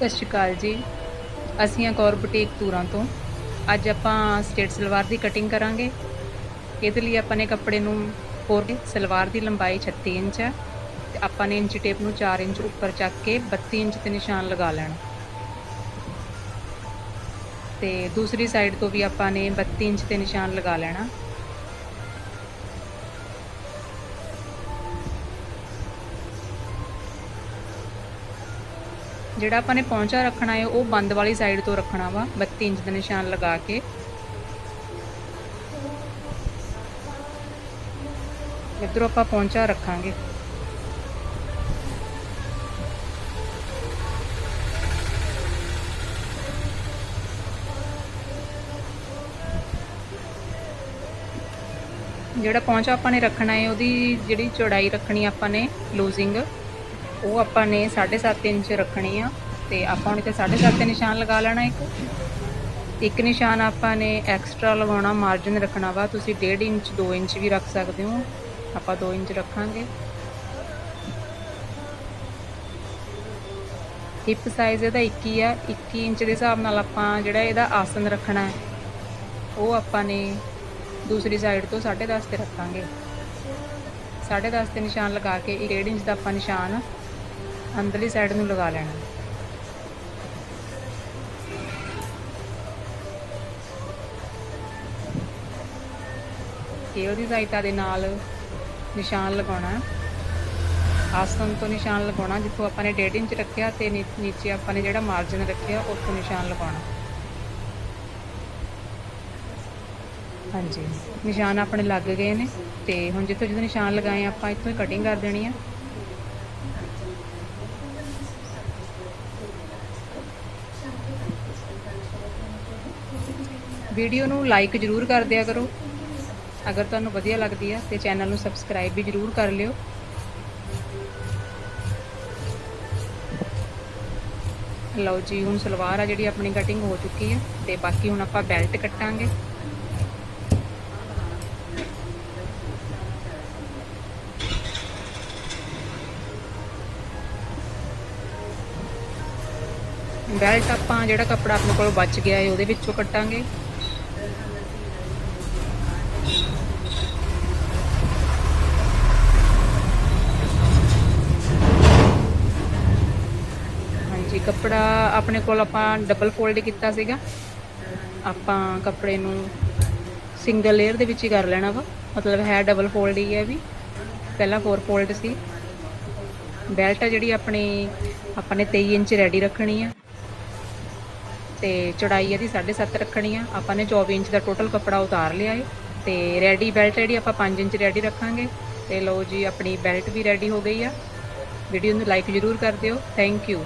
ਸਤਿ ਸ਼੍ਰੀ ਅਕਾਲ ਜੀ। ਅਸੀਂ ਆ ਕੌਰ ਬੁਟੀਕ ਤੂਰਾਂ ਤੋਂ। ਅੱਜ ਆਪਾਂ ਸਟੇਟ ਸਲਵਾਰ ਦੀ ਕਟਿੰਗ ਕਰਾਂਗੇ। ਇਹਦੇ ਲਈ ਆਪਾਂ ਨੇ ਕੱਪੜੇ ਨੂੰ ਹੋਰ ਸਲਵਾਰ ਦੀ ਲੰਬਾਈ 36 ਇੰਚ ਹੈ ਤੇ ਆਪਾਂ ਨੇ ਇੰਚ ਟੇਪ ਨੂੰ 4 ਇੰਚ ਉੱਪਰ ਚੱਕ ਕੇ 32 ਇੰਚ ਤੇ ਨਿਸ਼ਾਨ ਲਗਾ ਲੈਣਾ। ਤੇ ਦੂਸਰੀ ਸਾਈਡ ਤੋਂ ਵੀ ਆਪਾਂ ਨੇ 32 ਇੰਚ ਤੇ ਨਿਸ਼ਾਨ ਲਗਾ ਲੈਣਾ। ਜਿਹੜਾ ਆਪਾਂ ਨੇ ਪੌਂਚਾ ਰੱਖਣਾ ਹੈ, ਉਹ ਬੰਦ ਵਾਲੀ ਸਾਈਡ ਤੋਂ ਰੱਖਣਾ ਵਾ 32 ਇੰਚ ਦਾ ਨਿਸ਼ਾਨ ਲਗਾ ਕੇ। ਇੱਧਰੋਂ ਆਪਾਂ ਪੌਂਚਾ ਰੱਖਾਂਗੇ। ਜਿਹੜਾ ਪੌਂਚਾ ਆਪਾਂ ਨੇ ਰੱਖਣਾ ਹੈ, ਉਹਦੀ ਜਿਹੜੀ ਚੌੜਾਈ ਰੱਖਣੀ ਆਪਾਂ ਨੇ ਲੂਜ਼ਿੰਗ ਉਹ ਆਪਾਂ ਨੇ 7.5 ਇੰਚ ਰੱਖਣੀ ਆ ਤੇ ਆਪਾਂ ਹੁਣ ਤੇ 7.5 ਤੇ ਨਿਸ਼ਾਨ ਲਗਾ ਲੈਣਾ ਇੱਕ। ਇੱਕ ਨਿਸ਼ਾਨ ਆਪਾਂ ਨੇ ਐਕਸਟਰਾ ਲਗਾਉਣਾ ਮਾਰਜਨ ਰੱਖਣਾ ਵਾ। ਤੁਸੀਂ 1.5 ਇੰਚ 2 ਇੰਚ ਵੀ ਰੱਖ ਸਕਦੇ ਹੋ। ਆਪਾਂ 2 ਇੰਚ ਰੱਖਾਂਗੇ। ਹਿਪ ਸਾਈਜ਼ ਇਹਦਾ 21 ਆ। 21 ਇੰਚ ਦੇ ਹਿਸਾਬ ਨਾਲ ਆਪਾਂ ਜਿਹੜਾ ਇਹਦਾ ਆਸਨ ਰੱਖਣਾ ਹੈ, ਉਹ ਆਪਾਂ ਨੇ ਦੂਸਰੀ ਸਾਈਡ ਤੋਂ 10.5 ਤੇ ਰੱਖਾਂਗੇ। 10.5 ਤੇ ਨਿਸ਼ਾਨ ਲਗਾ ਕੇ 1.5 ਇੰਚ ਦਾ ਆਪਾਂ ਨਿਸ਼ਾਨ ਅੰਦਰਲੀ ਸਾਈਡ ਨੂੰ ਲਗਾ ਲੈਣਾ। ਇਹ ਉਹਦੀ ਸਹਾਇਤਾ ਦੇ ਨਾਲ ਨਿਸ਼ਾਨ ਲਗਾਉਣਾ। ਆਸਨ ਤੋਂ ਨਿਸ਼ਾਨ ਲਗਾਉਣਾ, ਜਿੱਥੋਂ ਆਪਾਂ ਨੇ 1.5 ਇੰਚ ਰੱਖਿਆ ਤੇ ਨੀਚੇ ਆਪਾਂ ਨੇ ਜਿਹੜਾ ਮਾਰਜਨ ਰੱਖਿਆ, ਉੱਥੋਂ ਨਿਸ਼ਾਨ ਲਗਾਉਣਾ। ਹਾਂਜੀ, ਨਿਸ਼ਾਨ ਆਪਣੇ ਲੱਗ ਗਏ ਨੇ ਤੇ ਹੁਣ ਜਿੱਥੋਂ ਜਿੱਥੋਂ ਨਿਸ਼ਾਨ ਲਗਾਏ ਆਪਾਂ, ਇੱਥੋਂ ਹੀ ਕਟਿੰਗ ਕਰ ਦੇਣੀ ਆ। ਵੀਡੀਓ ਨੂੰ ਲਾਈਕ ਜ਼ਰੂਰ ਕਰ ਦਿਆ ਕਰੋ। ਅਗਰ ਤੁਹਾਨੂੰ ਵਧੀਆ ਲੱਗਦੀ ਆ ਤੇ ਚੈਨਲ ਨੂੰ ਸਬਸਕ੍ਰਾਈਬ ਵੀ ਜ਼ਰੂਰ ਕਰ ਲਿਓ। ਲਓ ਜੀ, ਹੁਣ ਸਲਵਾਰ ਆ ਜਿਹੜੀ ਆਪਣੀ ਕਟਿੰਗ ਹੋ ਚੁੱਕੀ ਹੈ ਤੇ ਬਾਕੀ ਹੁਣ ਆਪਾਂ ਬੈਲਟ ਕੱਟਾਂਗੇ। ਬੈਲਟ ਆਪਾਂ ਜਿਹੜਾ ਕੱਪੜਾ ਆਪਣੇ ਕੋਲ ਬਚ ਗਿਆ ਹੈ ਉਹਦੇ ਵਿੱਚੋਂ ਕੱਟਾਂਗੇ। ਕੱਪੜਾ ਆਪਣੇ ਕੋਲ ਆਪਾਂ ਡਬਲ ਫੋਲਡ ਕੀਤਾ ਸੀਗਾ। ਆਪਾਂ ਕੱਪੜੇ ਨੂੰ ਸਿੰਗਲ ਲੇਅਰ ਦੇ ਵਿੱਚ ਹੀ ਕਰ ਲੈਣਾ ਵਾ। ਮਤਲਬ ਹੈ ਡਬਲ ਫੋਲਡ ਹੀ ਹੈ ਵੀ। ਪਹਿਲਾਂ ਫੋਰ ਫੋਲਡ ਸੀ। ਬੈਲਟ ਆ ਜਿਹੜੀ ਆਪਣੀ, ਆਪਾਂ ਨੇ 23 ਇੰਚ ਰੈਡੀ ਰੱਖਣੀ ਆ। ਤੇ ਚੌੜਾਈ ਇਹਦੀ 7.5 ਰੱਖਣੀ ਆ। ਆਪਾਂ ਨੇ 24 ਇੰਚ ਦਾ ਟੋਟਲ ਕੱਪੜਾ ਉਤਾਰ ਲਿਆ ਹੈ ਤੇ ਰੈਡੀ ਬੈਲਟ ਜਿਹੜੀ ਆਪਾਂ 5 ਇੰਚ ਰੈਡੀ ਰੱਖਾਂਗੇ। ਤੇ ਲਓ ਜੀ, ਆਪਣੀ ਬੈਲਟ ਵੀ ਰੈਡੀ ਹੋ ਗਈ ਆ। ਵੀਡੀਓ ਨੂੰ ਲਾਈਕ ਜ਼ਰੂਰ ਕਰ ਦਿਓ। Thank you